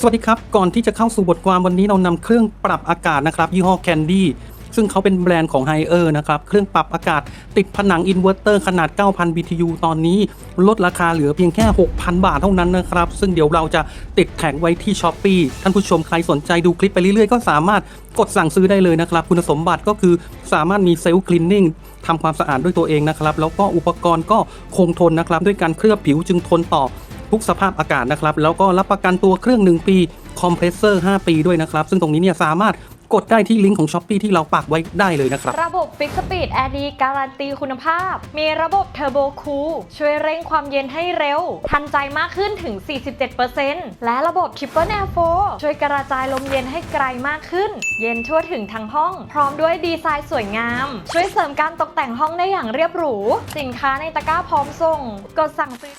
สวัสดีครับ ก่อนที่จะเข้าสู่บทความวันนี้เรานำเครื่องปรับอากาศนะครับ ยี่ห้อ Candy ซึ่งเขาเป็นแบรนด์ของ h i เออร์นะครับ เครื่องปรับอากาศติดผนังอินเวอร์เตอร์ขนาด 9,000 BTU ตอนนี้ลดราคาเหลือเพียงแค่ 6,000 บาทเท่านั้นนะครับ ซึ่งเดี๋ยวเราจะติดแท็กไว้ที่ s h อ p e e ท่านผู้ชมใครสนใจดูคลิปไปเรื่อยๆ ก็สามารถกดสั่งซื้อได้เลยนะครับ คุณสมบัติก็คือสามารถมีเซลล์คลีนนิ่งทำความสะอาดด้วยตัวเองนะครับ แล้วก็อุปกรณ์ก็คงทนนะครับ ด้วยการเคลือบผิวจึงทนต่อ ทุกสภาพอากาศนะครับ แล้วก็รับประกันตัวเครื่อง 1 ปี คอมเพรสเซอร์ 5 ปีด้วยนะครับ ซึ่งตรงนี้เนี่ยสามารถกดได้ที่ลิงก์ของ s h อ p e e ที่เราปักไว้ได้เลยนะครับ ระบบฟิกสปีดแอร์ดีการันตีคุณภาพ มีระบบเทอร์โบคูลช่วยเร่งความเย็นให้เร็ว ทันใจมากขึ้นถึง 47%และระบบ Triple Air 4ช่วยกระจายลมเย็นให้ไกลมากขึ้น เย็นทั่วถึงทั้งห้อง พร้อมด้วยดีไซน์สวยงาม ช่วยเสริมการตกแต่งห้องได้อย่างเรียบหรู สินค้าในตะกร้าพร้อมส่ง กดสั่งซื้อ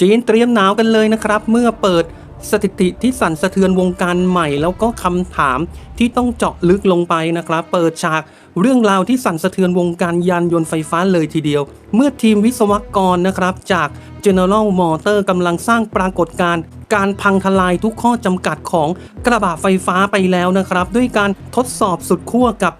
จีนเตรียมหนาวกันเลยนะครับ เมื่อเปิดสถิติที่สั่นสะเทือนวงการใหม่ แล้วก็คำถามที่ต้องเจาะลึกลงไปนะครับ เปิดฉากเรื่องราวที่สั่นสะเทือนวงการยานยนต์ไฟฟ้าเลยทีเดียว เมื่อทีมวิศวกรนะครับ จาก General Motor กำลังสร้างปรากฏการณ์การพังทลายทุกข้อจำกัดของกระบะไฟฟ้าไปแล้วนะครับ ด้วยการทดสอบสุดขั้วกับ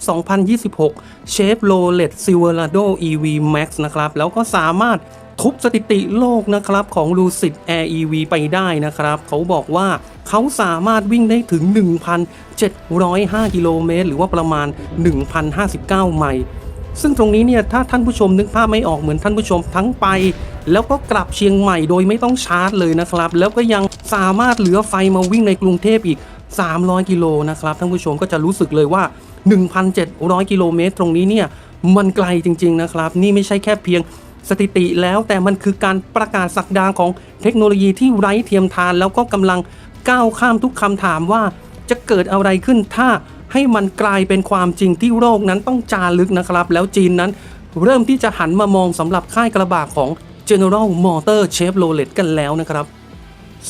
2026 Chevrolet Silverado EV Max นะครับ แล้วก็สามารถ ทุบสถิติโลกนะครับของ Lucid Air EV ไปได้นะครับ เขาบอกว่าเขาสามารถวิ่งได้ถึง 1,705 กิโลเมตรหรือว่าประมาณ 1,059 ไมล์ซึ่งตรงนี้เนี่ยถ้าท่านผู้ชมนึกภาพไม่ออกเหมือนท่านผู้ชมทั้งไป แล้วก็กลับเชียงใหม่โดยไม่ต้องชาร์จเลยนะครับ แล้วก็ยังสามารถเหลือไฟมาวิ่งในกรุงเทพอีก 300 กิโลนะครับท่านผู้ชมก็จะรู้สึกเลยว่า 1,700 กิโลเมตรตรงนี้เนี่ยมันไกลจริง ๆ นะครับ นี่ไม่ใช่แค่เพียง สถิติแล้วแต่มันคือการประกาศสักดาของเทคโนโลยีที่ไร้เทียมทาน แล้วก็กำลังก้าวข้ามทุกคำถามว่าจะเกิดอะไรขึ้นถ้าให้มันกลายเป็นความจริงที่โลกนั้นต้องจารึกนะครับ แล้วจีนนั้นเริ่มที่จะหันมามองสำหรับค่ายกระบะของ General Motor Chevrolet กันแล้วนะครับ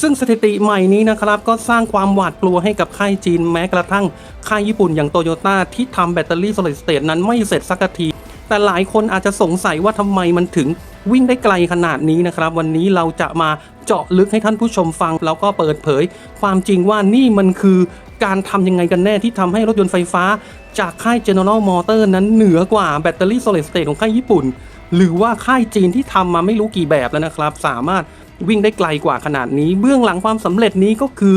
ซึ่งสถิติใหม่นี้นะครับก็สร้างความหวาดกลัวให้กับค่ายจีนแม้กระทั่งค่ายญี่ปุ่นอย่างโตโยต้าที่ทำแบตเตอรี่ solid state นั้นไม่เสร็จสักที แต่หลายคนอาจจะสงสัยว่าทำไมมันถึงวิ่งได้ไกลขนาดนี้นะครับ วันนี้เราจะมาเจาะลึกให้ท่านผู้ชมฟัง แล้วก็เปิดเผย ความจริงว่านี่มันคือการทำยังไงกันแน่ที่ทำให้รถยนต์ไฟฟ้า จากค่าย General Motor นั้นเหนือกว่าแบตเตอรี่ solid state ของค่ายญี่ปุ่น หรือว่าค่ายจีนที่ทำมาไม่รู้กี่แบบแล้วนะครับ สามารถวิ่งได้ไกลกว่าขนาดนี้ เบื้องหลังความสำเร็จนี้ก็คือ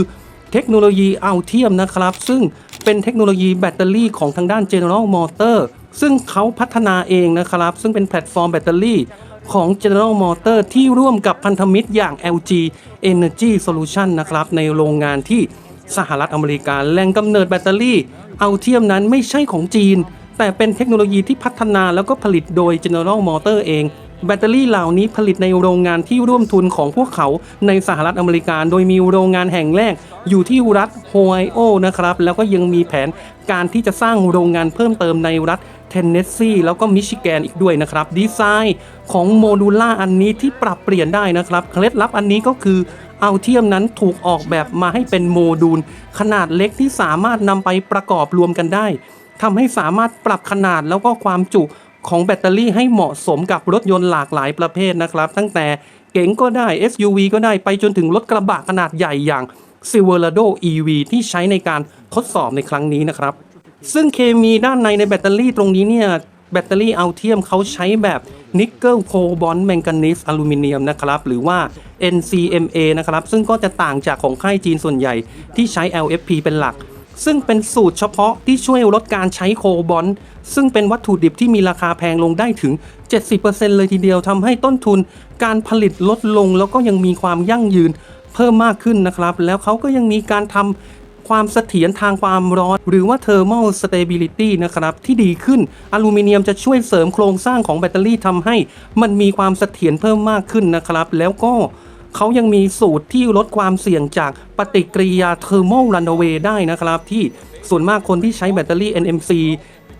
เทคโนโลยีเอัลเทียมนะครับ ซึ่งเป็นเทคโนโลยีแบตเตอรี่ของทางด้าน General Motor ซึ่งเขาพัฒนาเองนะครับ ซึ่งเป็นแพลตฟอร์มแบตเตอรี่ของ General Motor ที่ร่วมกับพันธมิตรอย่าง LG Energy Solution นะครับ ในโรงงานที่สหรัฐอเมริกาแหล่งกำเนิดแบตเตอรี่เอัลเทียมนั้นไม่ใช่ของจีน แต่เป็นเทคโนโลยีที่พัฒนาแล้วก็ผลิตโดย General Motor เอง แบตเตอรี่เหล่านี้ผลิตในโรงงานที่ร่วมทุนของพวกเขาในสหรัฐอเมริกา โดยมีโรงงานแห่งแรกอยู่ที่รัฐโฮไอโอนะครับ แล้วก็ยังมีแผนการที่จะสร้างโรงงานเพิ่มเติมในรัฐ เทนเนสซีแล้วก็มิชิแกนอีกด้วยนะครับ ดีไซน์ของโมดูล่าอันนี้ที่ปรับเปลี่ยนได้นะครับ เคล็ดลับอันนี้ก็คือเอาเทียมนั้นถูกออกแบบมาให้เป็นโมดูล ขนาดเล็กที่สามารถนำไปประกอบรวมกันได้ทำให้สามารถปรับขนาดแล้วก็ความจุของแบตเตอรี่ให้เหมาะสมกับรถยนต์หลากหลายประเภทนะครับ ตั้งแต่เก๋งก็ได้ SUV ก็ได้ไปจนถึงรถกระบะขนาดใหญ่อย่าง Silverado EV ที่ใช้ในการทดสอบในครั้งนี้นะครับ ซึ่งเคมีด้านในในแบตเตอรี่ตรงนี้เนี่ยแบตเตอรี่อัลเทียมเขาใช้แบบนิกเกิลโคบอลแมงกานีสอลูมิเนียมนะครับ หรือว่า NCMA นะครับ ซึ่งก็จะต่างจากของค่ายจีนส่วนใหญ่ที่ใช้ LFP เป็นหลัก ซึ่งเป็นสูตรเฉพาะที่ช่วยลดการใช้โคบอลซึ่งเป็นวัตถุดิบที่มีราคาแพงลงได้ถึง 70%เลยทีเดียวทำให้ต้นทุนการผลิตลดลงแล้วก็ยังมีความยั่งยืนเพิ่มมากขึ้นนะครับ แล้วเขาก็ยังมีการทำ ความเสถียรทางความร้อน หรือว่า thermal stability นะครับที่ดีขึ้นอลูมิเนียมจะช่วยเสริมโครงสร้างของแบตเตอรี่ทำให้มันมีความเสถียรเพิ่มมากขึ้นนะครับ แล้วก็เขายังมีสูตรที่ลดความเสี่ยงจากปฏิกิริยา thermal runaway ได้นะครับ ที่ส่วนมากคนที่ใช้แบตเตอรี่ NMC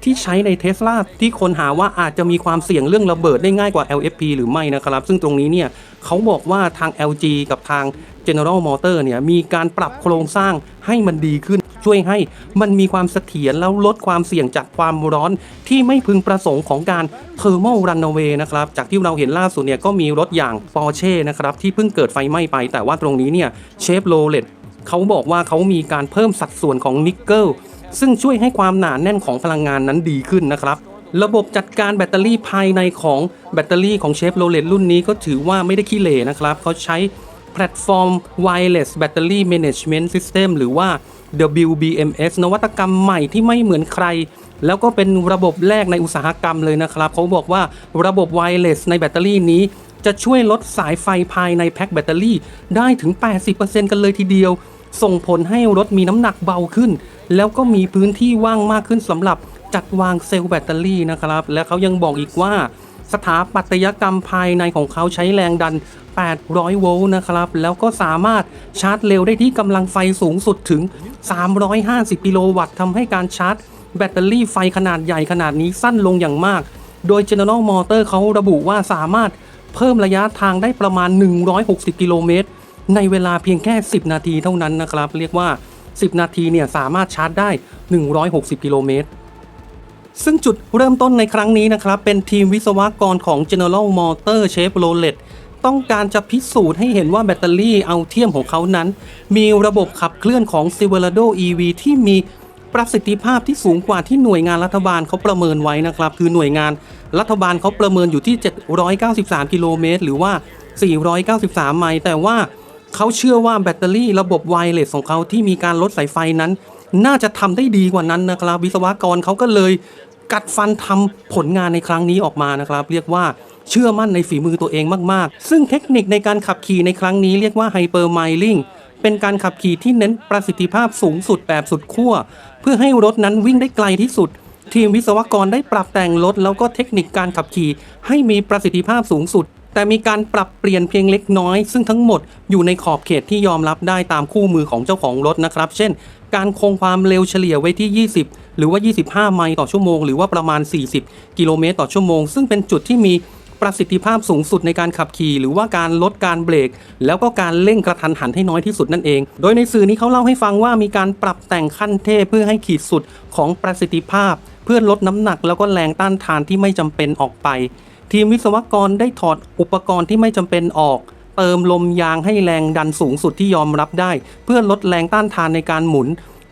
ที่ใช้ในเท s l a ที่คนหาว่าอาจจะมีความเสี่ยงเรื่องระเบิดได้ง่ายกว่า LFP หรือไม่นะครับ ซึ่งตรงนี้เนี่ยเขาบอกว่าทาง LG กับทาง General Motor เนี่ยมีการปรับโครงสร้างให้มันดีขึ้น ช่วยให้มันมีความเสถียรแล้วลดความเสี่ยงจากความร้อนที่ไม่พึงประสงค์ของการเทอร์ a l รัน a เว y นะครับจากที่เราเห็นล่าสุดเนี่ยก็มีรถอย่าง Porsche นะครับที่เพิ่งเกิดไฟไหม้ไป แต่ว่าตรงนี้เนี่ยเชฟโรเลตเขาบอกว่าเขามีการเพิ่มสัดส่วนของนิกเกิลซึ่งช่วยให้ความหนาแน่นของพลังงานนั้นดีขึ้นนะครับระบบจัดการแบตเตอรี่ภายในของแบตเตอรี่ของเชฟโรเลตรุ่นนี้ก็ถือว่าไม่ได้ขี้เหร่นะครับเขาใช้ แพลตฟอร์ม Wireless Battery Management System หรือว่า WBMS นวัตกรรมใหม่ที่ไม่เหมือนใคร แล้วก็เป็นระบบแรกในอุตสาหกรรมเลยนะครับ เขาบอกว่าระบบ Wireless ในแบตเตอรี่นี้จะช่วยลดสายไฟภายในแพ็คแบตเตอรี่ได้ถึง 80%กันเลยทีเดียว ส่งผลให้รถมีน้ำหนักเบาขึ้น แล้วก็มีพื้นที่ว่างมากขึ้นสำหรับจัดวางเซลล์แบตเตอรี่นะครับ และเขายังบอกอีกว่า สถาปัตยกรรมภายในของเขาใช้แรงดัน 800 โวลต์นะครับ แล้วก็สามารถชาร์จเร็วได้ที่กำลังไฟสูงสุดถึง 350 กิโลวัตต์ทำให้การชาร์จ แบตเตอรี่ไฟขนาดใหญ่ขนาดนี้สั้นลงอย่างมาก โดย General Motor เขาระบุว่าสามารถเพิ่มระยะทางได้ประมาณ 160 กิโลเมตร ในเวลาเพียงแค่ 10 นาทีเท่านั้นนะครับ เรียกว่า 10 นาทีเนี่ยสามารถชาร์จได้ 160 กิโลเมตร ซึ่งจุดเริ่มต้นในครั้งนี้นะครับ เป็นทีมวิศวกรของ General Motor Chevrolet ต้องการจะพิสูจน์ให้เห็นว่าแบตเตอรี่เอาเทียมของเขานั้น มีระบบขับเคลื่อนของ Silverado EV ที่มีประสิทธิภาพที่สูงกว่าที่หน่วยงานรัฐบาลเขาประเมินไว้นะครับ คือหน่วยงานรัฐบาลเขาประเมินอยู่ที่ 793 กิโลเมตรหรือว่า 493 ไมล์แต่ว่าเขาเชื่อว่าแบตเตอรี่ระบบไวเลสของเขาที่มีการลดสายไฟนั้น น่าจะทำได้ดีกว่านั้นนะครับ วิศวกรเขาก็เลยกัดฟันทำผลงานในครั้งนี้ออกมานะครับ เรียกว่าเชื่อมั่นในฝีมือตัวเองมากๆ ซึ่งเทคนิคในการขับขี่ในครั้งนี้เรียกว่าไฮเปอร์ไมลิงเป็นการขับขี่ที่เน้นประสิทธิภาพสูงสุดแบบสุดขั้วเพื่อให้รถนั้นวิ่งได้ไกลที่สุด ทีมวิศวกรได้ปรับแต่งรถแล้วก็เทคนิคการขับขี่ให้มีประสิทธิภาพสูงสุด แต่มีการปรับเปลี่ยนเพียงเล็กน้อย ซึ่งทั้งหมดอยู่ในขอบเขตที่ยอมรับได้ตามคู่มือของเจ้าของรถนะครับ เช่น การคงความเร็วเฉลี่ยไว้ที่ 20 หรือว่า 25 ไมล์ต่อชั่วโมง หรือว่าประมาณ 40 กิโลเมตรต่อชั่วโมง ซึ่งเป็นจุดที่มีประสิทธิภาพสูงสุดในการขับขี่ หรือว่าการลดการเบรก แล้วก็การเร่งกระทันหันให้น้อยที่สุดนั่นเอง โดยในสื่อนี้เขาเล่าให้ฟังว่ามีการปรับแต่งขั้นเทพเพื่อให้ขีดสุดของประสิทธิภาพ เพื่อลดน้ำหนักแล้วก็แรงต้านทานที่ไม่จำเป็นออกไป ทีมวิศวกรได้ถอดอุปกรณ์ที่ไม่จำเป็นออก เติมลมยางให้แรงดันสูงสุดที่ยอมรับได้ เพื่อลดแรงต้านทานในการหมุน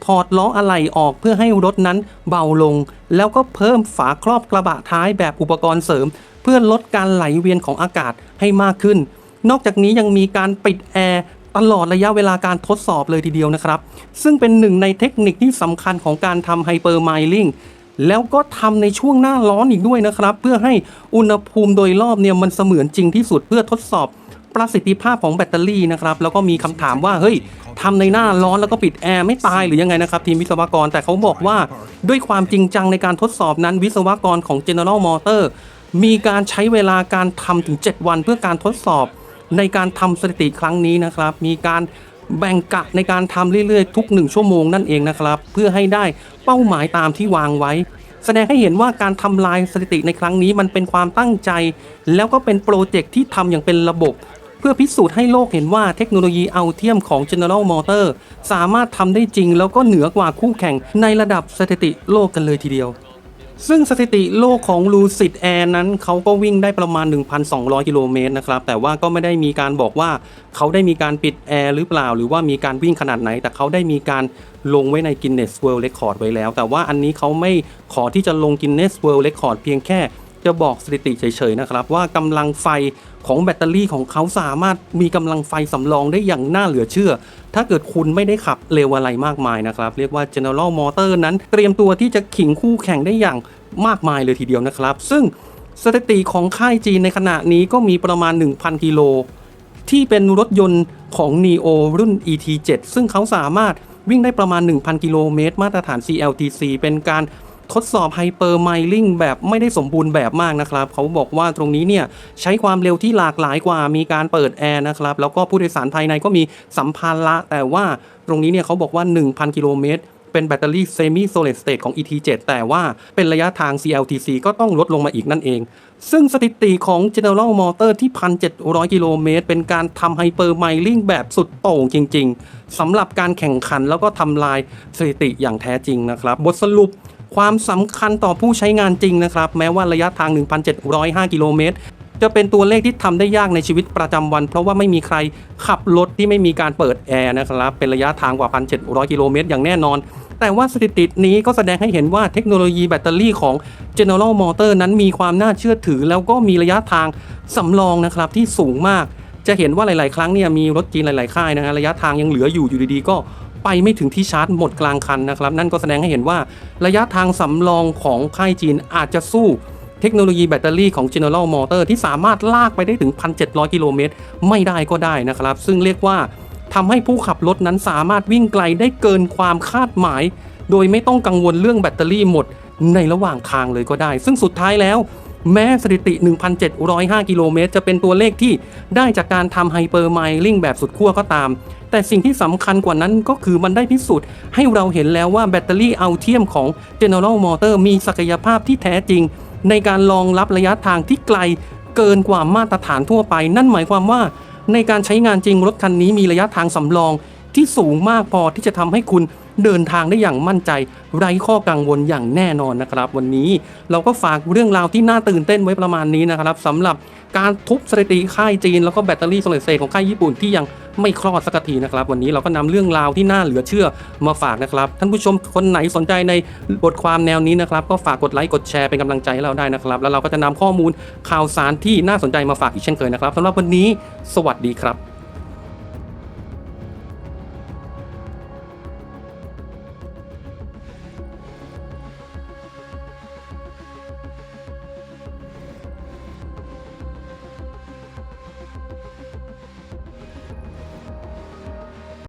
ถอดล้ออะไหล่ออกเพื่อให้รถนั้นเบาลง แล้วก็เพิ่มฝาครอบกระบะท้ายแบบอุปกรณ์เสริม เพื่อลดการไหลเวียนของอากาศให้มากขึ้น นอกจากนี้ยังมีการปิดแอร์ตลอดระยะเวลาการทดสอบเลยทีเดียวนะครับ ซึ่งเป็นหนึ่งในเทคนิคที่สำคัญของการทำไฮเปอร์ไมลิงแล้วก็ทำในช่วงหน้าร้อนอีกด้วยนะครับ เพื่อให้อุณหภูมิโดยรอบเนี่ยมันเสมือนจริงที่สุดเพื่อทดสอบ ประสิทธิภาพของแบตเตอรี่นะครับแล้วก็มีคำถามว่าเฮ้ยทำในหน้าร้อนแล้วก็ปิดแอร์ไม่ตายหรือยังไงนะครับทีมวิศวกรแต่เขาบอกว่าด้วยความจริงจังในการทดสอบนั้นวิศวกรของ General Motor มีการใช้เวลาการทำถึง 7 วันเพื่อการทดสอบในการทำสถิติครั้งนี้นะครับ มีการแบ่งกะในการทำเรื่อยๆ ทุก 1 ชั่วโมงนั่นเองนะครับ เพื่อให้ได้เป้าหมายตามที่วางไว้ แสดงให้เห็นว่าการทำลายสถิติในครั้งนี้มันเป็นความตั้งใจ แล้วก็เป็นโปรเจกต์ที่ทำอย่างเป็นระบบ เพื่อพิสูจน์ให้โลกเห็นว่าเทคโนโลยีเอัลเทียมของ General Motor สามารถทำได้จริง แล้วก็เหนือกว่าคู่แข่งในระดับสถิติโลกกันเลยทีเดียว ซึ่งสถิติโลกของ Lucid Air นั้นเขาก็วิ่งได้ประมาณ 1,200 กิโลเมตรนะครับ แต่ว่าก็ไม่ได้มีการบอกว่าเขาได้มีการปิดแอร์หรือเปล่า หรือว่ามีการวิ่งขนาดไหน แต่เขาได้มีการลงไว้ใน Guinness World Record ไว้แล้ว แต่ว่าอันนี้เขาไม่ขอที่จะลง Guinness World Record เพียงแค่ จะบอกสถิติเฉยๆนะครับ ว่ากำลังไฟของแบตเตอรี่ของเขาสามารถมีกำลังไฟสำรองได้อย่างน่าเหลือเชื่อ ถ้าเกิดคุณไม่ได้ขับเร็วอะไรมากมายนะครับ เรียกว่า General Motor นั้น เตรียมตัวที่จะขิงคู่แข่งได้อย่างมากมายเลยทีเดียวนะครับ ซึ่งสถิติของค่ายจีนในขณะนี้ก็มีประมาณ 1,000 กิโล ที่เป็นรถยนต์ของ NEO รุ่น ET7 ซึ่งเขาสามารถวิ่งได้ประมาณ 1,000 กิโลเมตร มาตรฐาน CLTC เป็นการ ทดสอบไฮเปอร์ไมลิงแบบไม่ได้สมบูรณ์แบบมากนะครับ เขาบอกว่าตรงนี้เนี่ยใช้ความเร็วที่หลากหลายกว่ามีการเปิดแอร์นะครับ แล้วก็ผู้โดยสารภายในก็มีสัมภาระแต่ว่าตรงนี้เนี่ยเขาบอกว่า 1,000 กิโลเมตรเป็นแบตเตอรี่เซมิโซลิดสเต e ของ ET7 แต่ว่าเป็นระยะทาง CLTC ก็ต้องลดลงมาอีกนั่นเอง ซึ่งสถิติของ General motor ที่ 1,700 กิโลเมตร เป็นการทำไฮเปอร์ไมลิงแบบสุดโต่งจริง ๆสำหรับการแข่งขันแล้วก็ทำลายสถิติอย่างแท้จริงนะครับ บทสรุป ความสำคัญต่อผู้ใช้งานจริงนะครับ แม้ว่าระยะทาง 1,705 กิโลเมตรจะเป็นตัวเลขที่ทำได้ยากในชีวิตประจำวัน เพราะว่าไม่มีใครขับรถที่ไม่มีการเปิดแอร์นะครับ เป็นระยะทางกว่า 1,700 กิโลเมตรอย่างแน่นอน แต่ว่าสถิตินี้ก็แสดงให้เห็นว่าเทคโนโลยีแบตเตอรี่ของ General Motors นั้นมีความน่าเชื่อถือ แล้วก็มีระยะทางสำรองนะครับที่สูงมาก จะเห็นว่าหลาย ๆ ครั้งเนี่ยมีรถจีนหลาย ๆ ค่ายนะฮะระยะทางยังเหลืออยู่อยู่ดีๆ ก็ ไปไม่ถึงที่ชาร์จหมดกลางคันนะครับ นั่นก็แสดงให้เห็นว่าระยะทางสำรองของค่ายจีนอาจจะสู้เทคโนโลยีแบตเตอรี่ของ General Motors ที่สามารถลากไปได้ถึง 1,700 กิโลเมตร ไม่ได้ก็ได้นะครับ ซึ่งเรียกว่าทำให้ผู้ขับรถนั้นสามารถวิ่งไกลได้เกินความคาดหมาย โดยไม่ต้องกังวลเรื่องแบตเตอรี่หมดในระหว่างทางเลยก็ได้ ซึ่งสุดท้ายแล้ว แม้สถิติ 1,705 กิโลเมตร จะเป็นตัวเลขที่ได้จากการทำไฮเปอร์ไมลิงแบบสุดขั้วก็ตาม แต่สิ่งที่สำคัญกว่านั้นก็คือมันได้พิสูจน์ให้เราเห็นแล้วว่าแบตเตอรี่เอาเทียมของ General Motor มีศักยภาพที่แท้จริง ในการรองรับระยะทางที่ไกลเกินกว่ามาตรฐานทั่วไป นั่นหมายความว่า ในการใช้งานจริงรถคันนี้มีระยะทางสำรอง ที่สูงมากพอที่จะทำให้คุณเดินทางได้อย่างมั่นใจ ไร้ข้อกังวลอย่างแน่นอนนะครับ วันนี้เราก็ฝากเรื่องราวที่น่าตื่นเต้นไว้ประมาณนี้นะครับสำหรับการทุบสถิติค่ายจีน แล้วก็แบตเตอรี่โซลาร์เซลล์ของค่ายญี่ปุ่นที่ยังไม่คลอดสักทีนะครับ วันนี้เราก็นำเรื่องราวที่น่าเหลือเชื่อมาฝากนะครับ ท่านผู้ชมคนไหนสนใจในบทความแนวนี้นะครับ ก็ฝากกดไลค์กดแชร์เป็นกำลังใจให้เราได้นะครับ แล้วเราก็จะนำข้อมูลข่าวสารที่น่าสนใจมาฝากอีกเช่นเคยนะครับสำหรับวันนี้ สวัสดีครับ